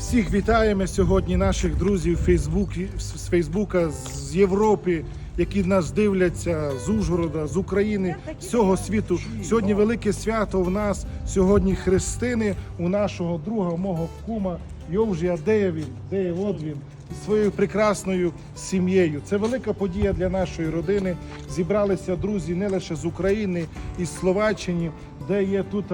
Всіх вітаємо сьогодні наших друзів Фейсбуки, з Фейсбука, з Європи, які нас дивляться з Ужгорода, з України, всього світу. Сьогодні велике свято в нас. Сьогодні хрестини у нашого друга, мого кума Йовжія. Де він? Де от він? Своєю прекрасною сім'єю. Це велика подія для нашої родини. Зібралися друзі не лише з України, із Словаччини, де є тут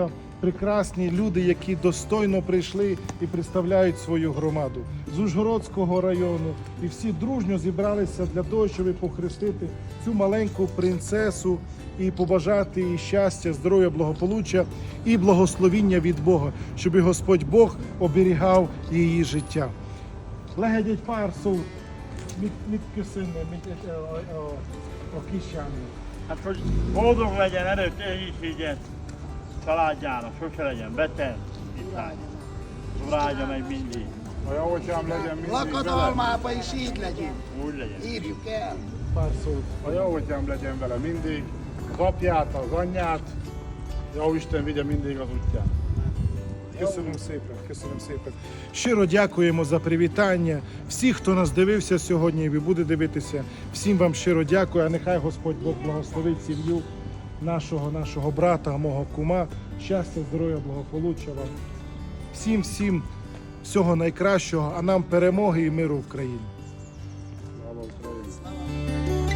прекрасні люди, які достойно прийшли і представляють свою громаду з Ужгородського району. І всі дружньо зібралися для того, щоб похрестити цю маленьку принцесу і побажати їй щастя, здоров'я, благополуччя і благословіння від Бога, щоб Господь Бог оберігав її життя. Легедять парсу mitköszönni, mit, a, a, a, a kisjámnak. Hát, hogy boldog legyen, erőt, családjának, sose legyen beteg, iszány. Rágya meg mindig, A jó atyám legyen mindig velem. Lakodalmába is így legyen. úgy legyen. Írjuk el. Pár szót. A jó atyám legyen vele mindig. Az apját, az anyját. Jó Isten vigye mindig az útján. Köszönöm szépen, köszönöm szépen. Щиро дякуємо за привітання. Всі, хто нас дивився сьогодні і буде дивитися, всім вам щиро дякую. А нехай Господь Бог благословить сім'ю нашого, нашого брата, мого кума. Щастя, здоров'я, благополуччя вам. Всім, всім всього найкращого, а нам перемоги і миру в країні. Слава Ukrajini.